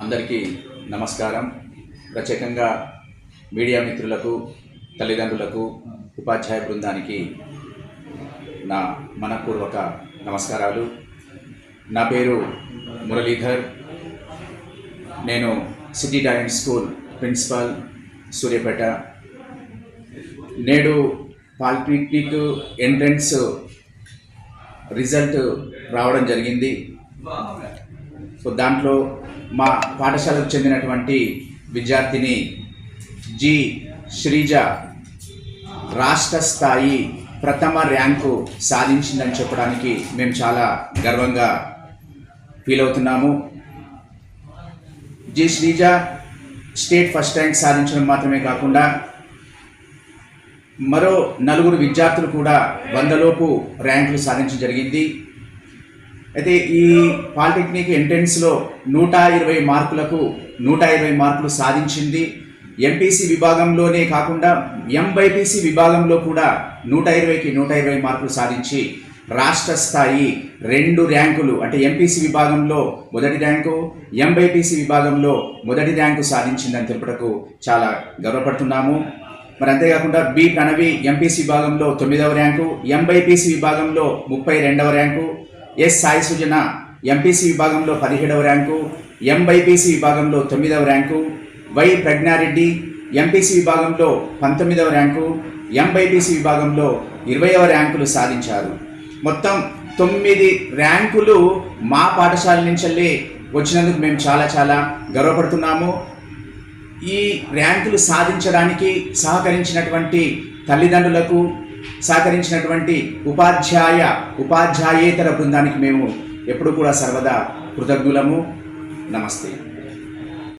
అందరికీ నమస్కారం. ప్రత్యేకంగా మీడియా మిత్రులకు తల్లిదండ్రులకు ఉపాధ్యాయ బృందానికి నా మనపూర్వక నమస్కారాలు. నా పేరు మురళీధర్. నేను city talent school principal Suryapet. నేడు పాలిటెక్నిక్ ఎంట్రన్స్ రిజల్ట్ రావడం జరిగింది. సో దాంట్లో మా పాఠశాలకు చెందినటువంటి విద్యార్థిని జి. శ్రీజ రాష్ట్ర స్థాయి ప్రథమ ర్యాంకు సాధించిందని చెప్పడానికి మేము చాలా గర్వంగా ఫీల్ అవుతున్నాము. G. Sreeja state first rank సాధించడం మాత్రమే కాకుండా మరో నలుగురు విద్యార్థులు కూడా వందలోపు ర్యాంకులు సాధించడం జరిగింది. అయితే ఈ పాలిటెక్నిక్ ఎంట్రెన్స్లో నూట ఇరవై మార్కులకు నూట ఇరవై మార్కులు సాధించింది. ఎంపీసీ విభాగంలోనే కాకుండా ఎంబైపీసీ విభాగంలో కూడా నూట ఇరవైకి నూట ఇరవై మార్కులు సాధించి రాష్ట్ర స్థాయి రెండు ర్యాంకులు అంటే ఎంపీసీ విభాగంలో మొదటి ర్యాంకు ఎంబైపీసీ విభాగంలో మొదటి ర్యాంకు సాధించిందని తెలుపటకు చాలా గర్వపడుతున్నాము. మరి అంతేకాకుండా బి ప్రణవి ఎంపీసీ విభాగంలో తొమ్మిదవ ర్యాంకు ఎంబైపీసీ విభాగంలో ముప్పై రెండవ rank S Sai Sujana MPC విభాగంలో పదిహేడవ ర్యాంకు ఎంబైపీసీ విభాగంలో తొమ్మిదవ ర్యాంకు వై ప్రజ్ఞారెడ్డి ఎంపీసీ విభాగంలో పంతొమ్మిదవ ర్యాంకు ఎంబైపీసీ విభాగంలో ఇరవైవ ర్యాంకులు సాధించారు. మొత్తం తొమ్మిది ర్యాంకులు మా పాఠశాల నుంచి వచ్చినందుకు మేము చాలా చాలా గర్వపడుతున్నాము. ఈ ర్యాంకులు సాధించడానికి సహకరించినటువంటి తల్లిదండ్రులకు సహకరించినటువంటి ఉపాధ్యాయ ఉపాధ్యాయేతర బృందానికి మేము ఎప్పుడు కూడా సర్వదా కృతజ్ఞులము. నమస్తే.